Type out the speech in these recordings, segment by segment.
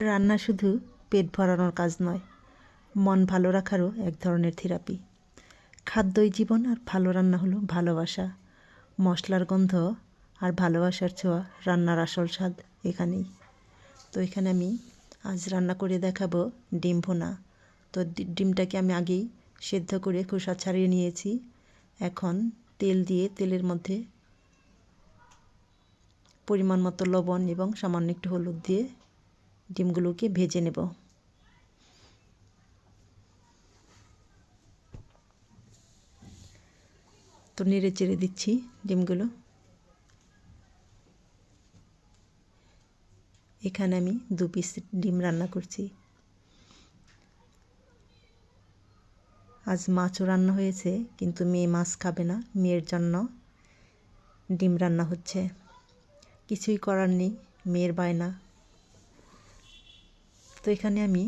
রান্না শুধু পেট ভরানোর কাজ নয়, মন ভালো রাখারও এক ধরনের থেরাপি। খাদ্যই জীবন আর ভালো রান্না হলো ভালোবাসা। মশলার গন্ধ আর ভালোবাসার ছোঁয়া রান্নার আসল স্বাদ এখানেই। তো এখানে আমি আজ রান্না করে দেখাবো ডিম ভোনা। তো ডিমটাকে আমি আগেই সেদ্ধ করে খোসা ছাড়িয়ে নিয়েছি। এখন তেল দিয়ে তেলের মধ্যে পরিমাণ মতো লবণ এবং সামান্য একটু হলুদ দিয়ে ডিমগুলোকে ভেজে নেব। তো নেড়ে চেড়ে দিচ্ছি ডিমগুলো। এখানে আমি দু পিস ডিম রান্না করছি। আজ মাছও রান্না হয়েছে, কিন্তু মেয়ে মাছ খাবে না, মেয়ের জন্য ডিম রান্না হচ্ছে। কিছুই করার নেই, মেয়ের বায়না। তো এখানে আমি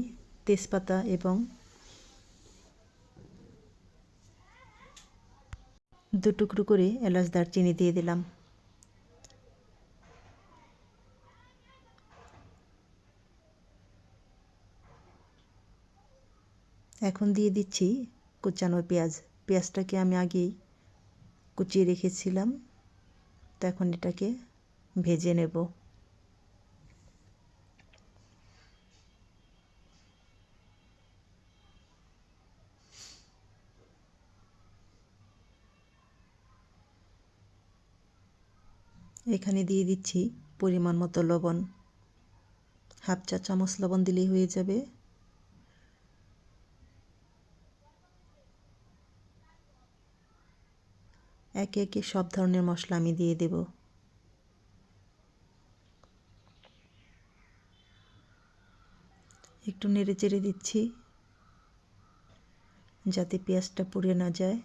তেজপাতা এবং দু টুকরো করে এলাচ দারচিনি দিয়ে দিলাম। এখন দিয়ে দিচ্ছি কুচানো পেঁয়াজ। পেঁয়াজটাকে আমি আগেই কুচিয়ে রেখেছিলাম, তো এখন এটাকে ভেজে নেব। এখানে দিয়ে দিচ্ছি পরিমাণ মতো লবণ। হাফ চা চামচ লবণ দিলেই হয়ে যাবে। একে একে সব ধরনের মশলা আমি দিয়ে দেব। একটু নেড়ে চেড়ে দিচ্ছি যাতে পেঁয়াজটা পুড়ে না যায়।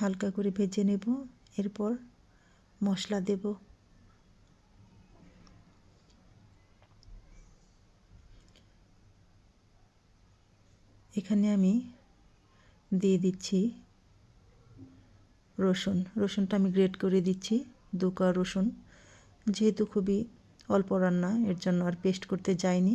হালকা করে ভেজে নেব, এরপর মশলা দেব। এখানে আমি দিয়ে দিচ্ছি রসুন। রসুনটা আমি গ্রেট করে দিচ্ছি দু কোয়া রসুন। যেহেতু খুবই অল্প রান্না, এর জন্য আর পেস্ট করতে যাইনি।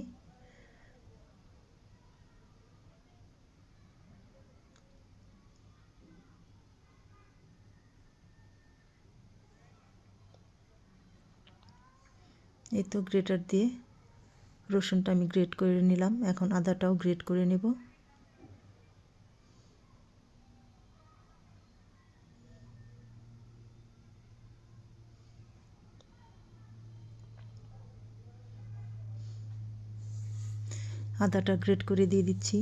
এই তো গ্রেটার দিয়ে রসুনটা আমি গ্রেট করে নিলাম। এখন আদাটাও গ্রেট করে নেব। আদাটা গ্রেট করে দিয়ে দিচ্ছি।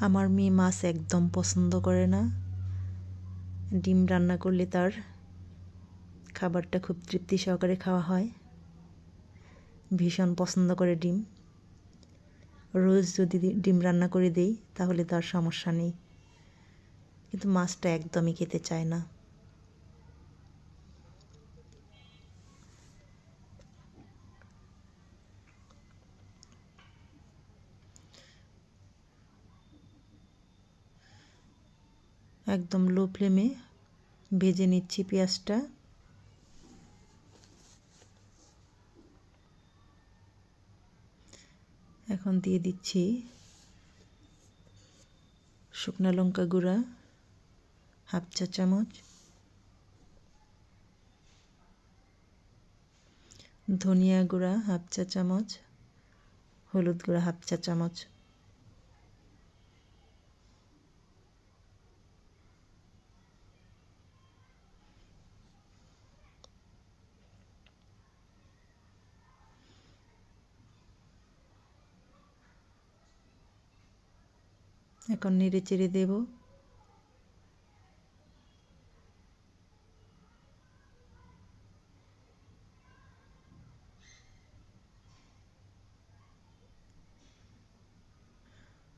আমার মেয়ে মাছ একদম পছন্দ করে না। ডিম রান্না করলে তার খাবারটা খুব তৃপ্তি সহকারে খাওয়া হয়। ভীষণ পছন্দ করে ডিম। রোজ যদি ডিম রান্না করে দেই, তাহলে তার সমস্যা নেই। কিন্তু মাছটা একদমই খেতে চায় না। একদম লো ফ্লেমে ভেজে নিচ্ছি পেঁয়াজটা। এখন দিয়ে দিচ্ছি শুকনো লঙ্কা গুঁড়া, হাফ চা চামচ, ধনিয়া গুঁড়া, হাফ চা চামচ, হলুদ গুঁড়া, হাফ চা চামচ। এখন নেড়ে চেড়ে দেব।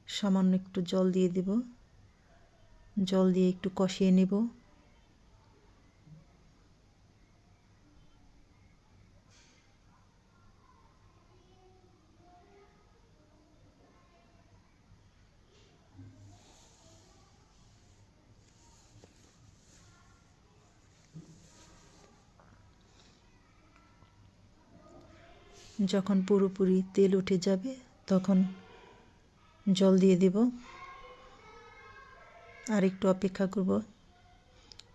সামান্য একটু জল দিয়ে দেব। জল দিয়ে একটু কষিয়ে নেব। যখন পুরোপুরি তেল উঠে যাবে, তখন জল দিয়ে দেব। আর একটু অপেক্ষা করব।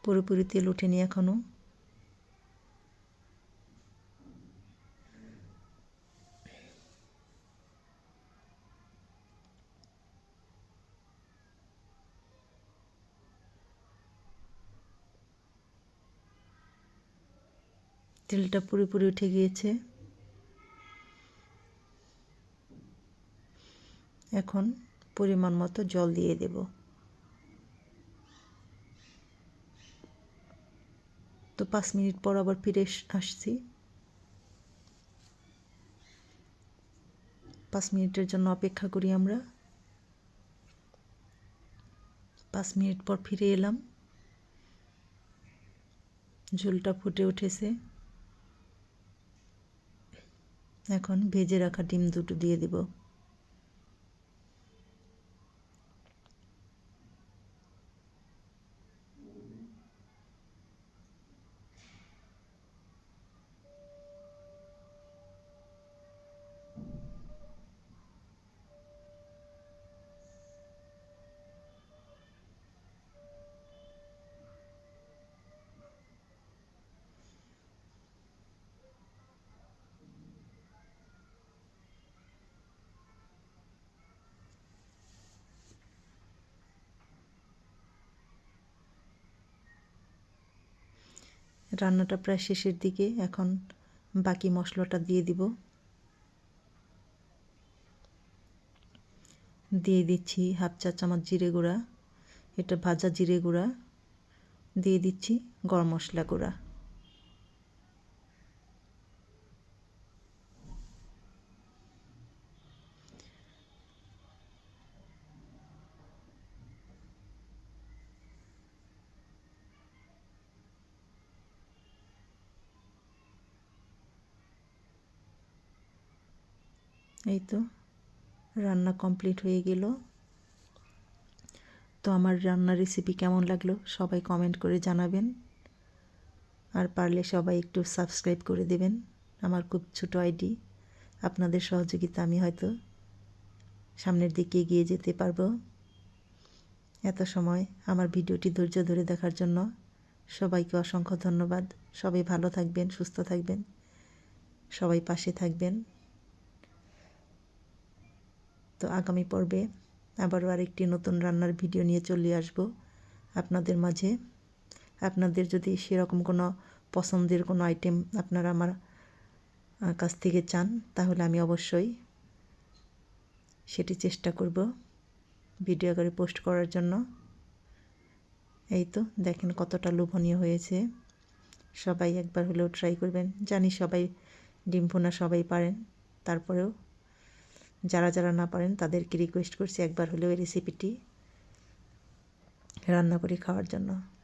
পুরোপুরি তেল ওঠেনি এখনও তেলটা পুরোপুরি উঠে গিয়েছে। এখন পরিমাণ মতো জল দিয়ে দেব। তো পাঁচ মিনিট পর আবার ফিরে আসছি। পাঁচ মিনিটের জন্য অপেক্ষা করি আমরা। পাঁচ মিনিট পর ফিরে এলাম। ঝোলটা ফুটে উঠেছে। এখন ভেজে রাখা ডিম দুটো দিয়ে দেব। রান্নাটা প্রায় শেষের দিকে। এখন বাকি মশলাটা দিয়ে দিব। দিয়ে দিচ্ছি হাফ চা চামচ জিরে গুঁড়া। এটা ভাজা জিরে গুঁড়া। দিয়ে দিচ্ছি গরম মশলা গুঁড়া। এই তো, রান্না কমপ্লিট হয়ে গেল। তো আমার রান্নার রেসিপি কেমন লাগল সবাই কমেন্ট করে জানাবেন। আর পারলে সবাই একটু সাবস্ক্রাইব করে দেবেন, আমার খুব ছোট আইডি। আপনাদের সহযোগিতা আমি হয়তো সামনের দিকে এগিয়ে যেতে পারব। এত সময় আমার ভিডিওটি ধৈর্য ধরে দেখার জন্য সবাইকে অসংখ্য ধন্যবাদ। সবাই ভালো থাকবেন, সুস্থ থাকবেন। সবাই পাশে থাকবেন। তো আগামী পর্বে আবারও আরেকটি নতুন রান্নার ভিডিও নিয়ে চলে আসব আপনাদের মাঝে। আপনাদের যদি সেরকম কোনো পছন্দের কোনো আইটেম আপনারা আমার কাছ থেকে চান, তাহলে আমি অবশ্যই সেটি চেষ্টা করব ভিডিও করে পোস্ট করার জন্য। এই তো, দেখেন কতটা লোভনীয় হয়েছে। সবাই একবার হলেও ট্রাই করবেন। জানি সবাই ডিম ভুনা সবাই পারেন, তারপরেও যারা যারা না পারেন তাদেরকে রিকোয়েস্ট করছি একবার হলেও এই রেসিপিটি রান্না করে খাওয়ার জন্য।